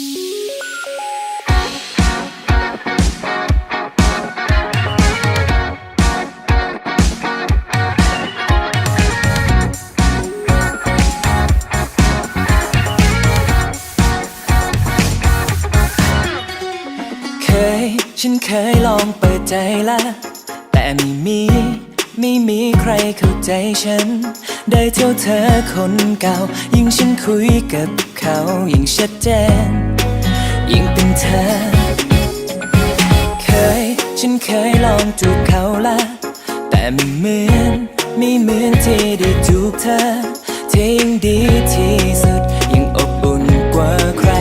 เคยฉันเคยลองเปิดใจแล้วแต่ไม่มี ไม่มีใครเข้าใจฉัน ได้เท่าเธอคนเก่า ยิ่งฉันคุยกับเขา ยิ่งชัดเจน ยิ่งเป็นเธอ เคย ฉันเคยลองจูบเขาละแต่ไม่เหมือนไม่เหมือนที่ได้จูบเธอที่ยิ่งดีที่สุดยิ่งอบอุ่นกว่าใคร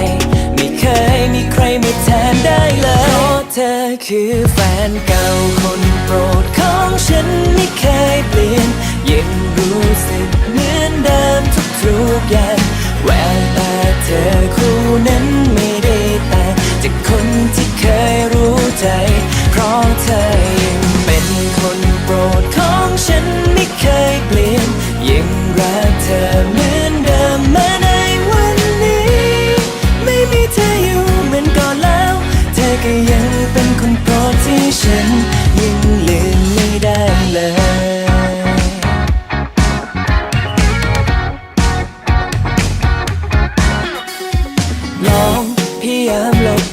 ไม่เคยมีใครมาแทนได้เลยเพราะเธอคือแฟนเก่าคนโปรดของฉันไม่เคยเปลี่ยน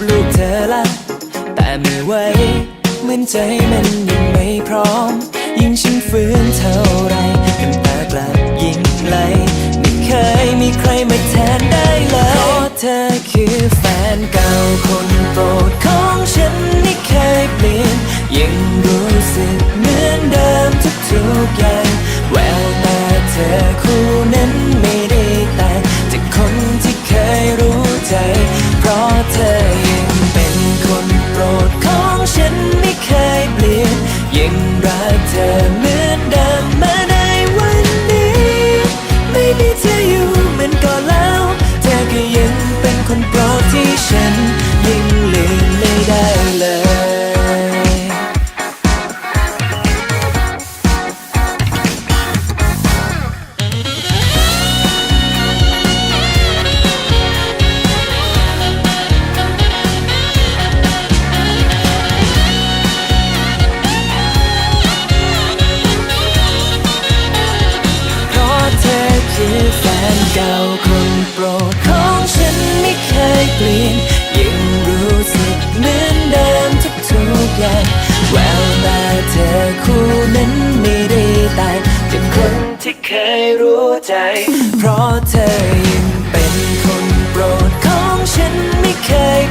ลูกเธอละ แต่ไม่ไหวเหมือนใจมันยังไม่พร้อม ยิ่งฉันฝืนเท่าไรน้ำตากลับยิ่งไหล ไม่เคยมีใครมาแทนได้เลยเพราะเธอคือแฟนเก่าคนโปรด เจ้าคนโปรดของฉันไม่เคยเปลี่ยนยังรู้สึกเหมือนเดิมทุกทุกอย่างแววตาเธอคู่นั้นไม่ได้ตายจากคนที่เคยรู้ใจ เพราะเธอยังเป็นคนโปรดของฉันไม่เคย